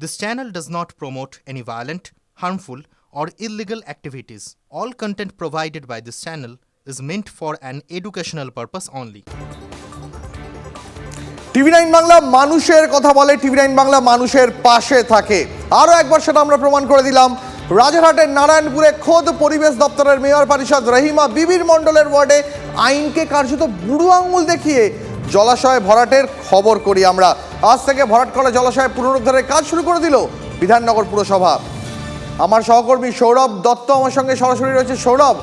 This channel does not promote any violent, harmful, or illegal activities. All content provided by this channel is meant for an educational purpose only. TV nine Bangla মানুষের কথা বলে TV nine Bangla মানুষের পাশে থাকে আরও একবার সেটা আমরা প্রমাণ করে দিলাম রাজারহাটের নারায়ণপুরে খোদ পরিবেশ দপ্তরের মেয়র পরিষদ রহিমা বিবির মণ্ডলের ওয়ার্ডে আইনকে কার্যত বুড়ো আঙুল দেখিয়ে জলাশয় ভরাটের খবর করি আমরা। আজ থেকে ভরাট করা জলাশয় পুনরুদ্ধারের কাজ শুরু করে দিল বিধাননগর পুরসভা। আমার সহকর্মী সৌরভ দত্ত আমার সঙ্গে সরাসরি রয়েছে। সৌরভ,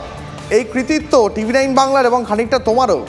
এই কৃতিত্ব টিভি নাইন বাংলার এবং খানিকটা তোমারও।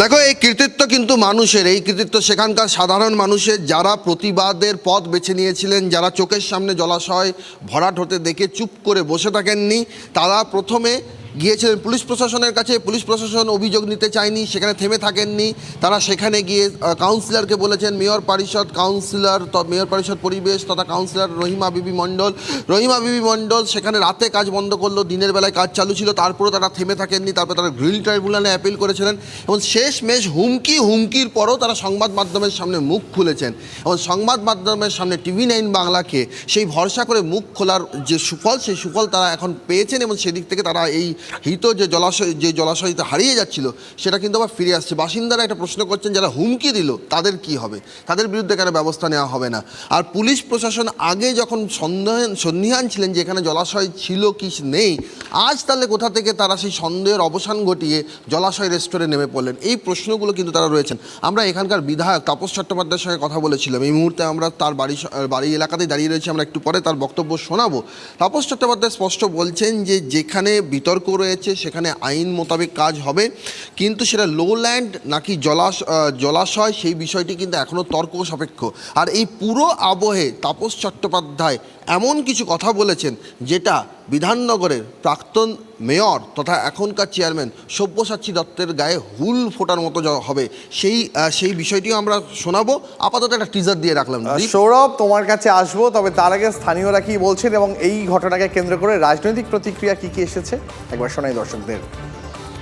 দেখো, এই কৃতিত্ব কিন্তু মানুষের, এই কৃতিত্ব সেখানকার সাধারণ মানুষের। যারা প্রতিবাদের পথ বেছে নিয়েছিলেন, যারা চোখের সামনে জলাশয় ভরাট হতে দেখে চুপ করে বসে থাকেননি, তারা প্রথমে গিয়েছিলেন পুলিশ প্রশাসনের কাছে। পুলিশ প্রশাসন অভিযোগ নিতে চায়নি, সেখানে থেমে থাকেননি। তারা সেখানে গিয়ে কাউন্সিলরকে বলেছেন, মেয়র পরিষদ কাউন্সিলর মেয়র পরিষদ পরিবেশ তথা কাউন্সিলর রহিমা বিবি মণ্ডল। রহিমা বিবি মণ্ডল সেখানে রাতে কাজ বন্ধ করল, দিনের বেলায় কাজ চালু ছিল, তারপরেও তারা থেমে থাকেননি, তারপর তারা গ্রিল ট্রাইব্যুনালে অ্যাপিল করেছিলেন এবং শেষ মেশ হুমকি, হুমকির পরও তারা সংবাদ মাধ্যমের সামনে মুখ খুলেছেন। এবং সংবাদ মাধ্যমের সামনে টিভি নাইন বাংলাকে সেই ভরসা করে মুখ খোলার যে সুফল, সেই সুফল তারা এখন পেয়েছেন এবং সেদিক থেকে তারা এই হিত যে জলাশয় যে জলাশয়তে হারিয়ে যাচ্ছিল, সেটা কিন্তু আবার ফিরে আসছে। বাসিন্দারা একটা প্রশ্ন করছেন, যারা হুমকি দিল, তাদের কি হবে? তাদের বিরুদ্ধে কেন ব্যবস্থা নেওয়া হবে না? আর পুলিশ প্রশাসন আগে যখন সন্দেহ সন্দিহান ছিলেন যে এখানে জলাশয় ছিল কি নেই, আজ তাহলে কোথা থেকে তারা সেই সন্দেহের অবসান ঘটিয়ে জলাশয় রেস্টোরে নেমে পড়লেন? এই প্রশ্নগুলো কিন্তু তারা রয়েছেন। আমরা এখানকার বিধায়ক তাপস চট্টোপাধ্যায়ের সঙ্গে কথা বলেছিলাম। এই মুহূর্তে আমরা তার বাড়ি বাড়ি এলাকাতেই দাঁড়িয়ে রয়েছি। আমরা একটু পরে তার বক্তব্য শোনাবো। তাপস চট্টোপাধ্যায় স্পষ্ট বলছেন যে যেখানে বিতর্ক রয়েছে, সেখানে আইন মোতাবেক কাজ হবে। কিন্তু সেটা লোল্যান্ড নাকি জলাশ জলাশয়, সেই বিষয়টি কিন্তু এখনও তর্ক সাপেক্ষ আর এই পুরো আবহে তাপস চট্টোপাধ্যায় এমন কিছু কথা বলেছেন যেটা বিধাননগরের প্রাক্তন মেয়র তথা এখনকার চেয়ারম্যান সব্যসাচী দত্তের গায়ে হুল ফোটার মতো হবে। সেই সেই বিষয়টিও আমরা শোনাবো। আপাতত একটা টিজার দিয়ে রাখলাম সৌরভ তোমার কাছে আসব তবে তার আগে স্থানীয়রা কি বলছেন এবং এই ঘটনাকে কেন্দ্র করে রাজনৈতিক প্রতিক্রিয়া কি কি এসেছে? একবার শোনাই দর্শকদের।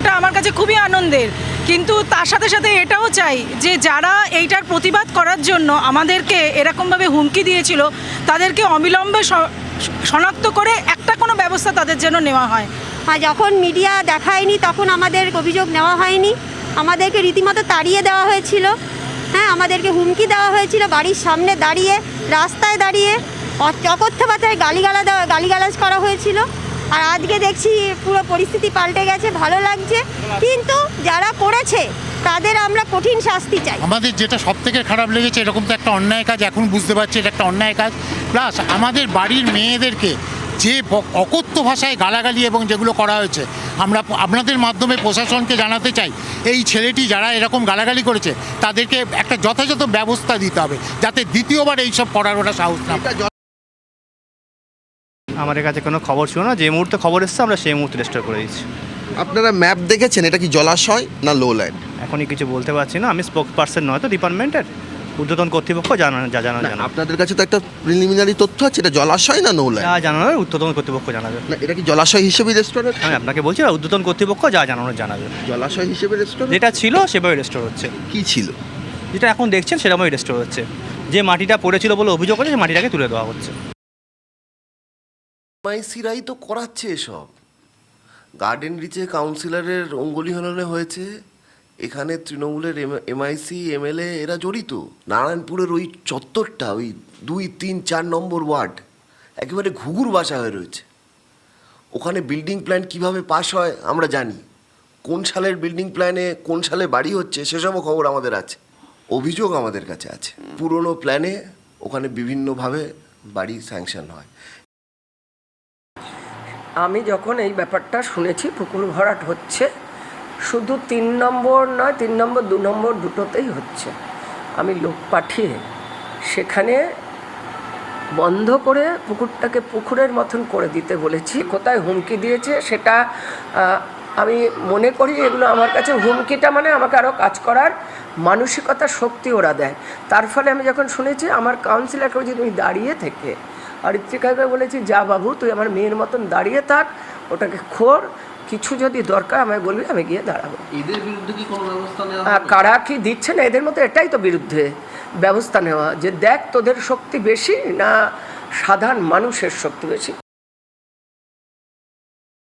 এটা আমার কাছে খুবই আনন্দের। কিন্তু তার সাথে সাথে এটাও চাই যে যারা এইটার প্রতিবাদ করার জন্য আমাদেরকে এরকমভাবে হুমকি দিয়েছিল, তাদেরকে অবিলম্বে শনাক্ত করে একটা কোনো ব্যবস্থা তাদের জন্য নেওয়া হয়। আর যখন মিডিয়া দেখায়নি তখন আমাদের অভিযোগ নেওয়া হয়নি। আমাদেরকে রীতিমতো তাড়িয়ে দেওয়া হয়েছিল। হ্যাঁ আমাদেরকে হুমকি দেওয়া হয়েছিল বাড়ির সামনে দাঁড়িয়ে, রাস্তায় দাঁড়িয়ে অকথ্য ভাষায় গালিগালা দেওয়া, গালিগালাজ করা হয়েছিল। আর আজকে দেখছি পুরো পরিস্থিতি পাল্টে গেছে, ভালো লাগছে। কিন্তু যারা করেছে তাদের আমরা কঠিন শাস্তি চাই। আমাদের যেটা সব থেকে খারাপ লেগেছে, এরকম তো একটা অন্যায় কাজ, এখন বুঝতে পারছি এটা একটা অন্যায় কাজ। প্লাস আমাদের বাড়ির মেয়েদেরকে যে অকথ্য ভাষায় গালাগালি এবং যেগুলো করা হয়েছে, আমরা আপনাদের মাধ্যমে প্রশাসনকে জানাতে চাই, এই ছেলেটি যারা এরকম গালাগালি করেছে, তাদেরকে একটা যথাযথ ব্যবস্থা দিতে হবে, যাতে দ্বিতীয়বার এইসব করার ওরা সাহস না। আমাদের কাছে কোনো খবর ছিল না। যে মুহূর্তে খবর এসছে আমরা সেই মুহূর্তে রেস্টোর করে দিচ্ছি আপনারা ম্যাপ দেখেছেন? এটা কি জলাশয় না লো ল্যান্ড এখনই কিছু বলতে পারছি না। আমি স্পোক পার্সন নয় তো ডিপার্টমেন্টের ঊর্ধ্বতন কর্তৃপক্ষ জানা যা জানা জানা। আপনাদের কাছে তো একটা প্রিলিমিনারি তথ্য আছে এটা জলাশয় না নোল্যান্ড যা জানানোর ঊর্ধ্বতন কর্তৃপক্ষ জানাবে। না এটা কি জলাশয় হিসেবে রেস্টুরেন্ট আমি আপনাকে বলছি ঊর্ধ্বতন কর্তৃপক্ষ যা জানানোর জানাবে। জলাশয় হিসেবে রেস্টুরেন্ট যেটা ছিল সেভাবে রেস্টোর হচ্ছে। কি ছিল? যেটা এখন দেখছেন সেরকমই রেস্টোর হচ্ছে। যে মাটিটা পড়েছিল বলে অভিযোগ করে সেই মাটিটাকে তুলে দেওয়া হচ্ছে। এমআইসিরাই তো করাচ্ছে এসব। গার্ডেন রিচে কাউন্সিলরের অঙ্গুলি হননে হয়েছে। এখানে তৃণমূলের এমআইসি এমএলএ এরা জড়িত। নারায়ণপুরের ওই চত্বরটা, ওই দুই, তিন, চার নম্বর ওয়ার্ড, একেবারে ঘুঘুর বাসা হয়ে রয়েছে। ওখানে বিল্ডিং প্ল্যান কীভাবে পাস হয় আমরা জানি। কোন সালের বিল্ডিং প্ল্যানে কোন সালে বাড়ি হচ্ছে সেসবও খবর আমাদের আছে। অভিযোগ আমাদের কাছে আছে। পুরনো প্ল্যানে ওখানে বিভিন্নভাবে বাড়ি স্যাংশন হয়। আমি যখন এই ব্যাপারটা শুনেছি, পুকুর ভরাট হচ্ছে, শুধু তিন নম্বর নয়, তিন নম্বর, দু নম্বর দুটোতেই হচ্ছে। আমি লোক পাঠিয়ে সেখানে বন্ধ করে পুকুরটাকে পুকুরের মতন করে দিতে বলেছি। কোথায় হুমকি দিয়েছে সেটা আমি মনে করি এগুলো আমার কাছে হুমকিটা মানে আমাকে আরও কাজ করার মানসিকতা শক্তি ওরা দেয়। তার ফলে আমি যখন শুনেছি, আমার কাউন্সিলরকে বলছি তুমি দাঁড়িয়ে থেকে আর ইত্রিকাকে বলেছি যা বাবু তুই আমার মেয়ের মতন দাঁড়িয়ে থাক ওটাকে খোর কিছু যদি দরকার আমায় বলবি আমি গিয়ে দাঁড়াবো। এদের বিরুদ্ধে কি কোনো ব্যবস্থা নেওয়া আহ, কারা কি দিচ্ছে না এদের মতো এটাই তো বিরুদ্ধে ব্যবস্থা নেওয়া যে দেখ তোদের শক্তি বেশি না সাধারণ মানুষের শক্তি বেশি।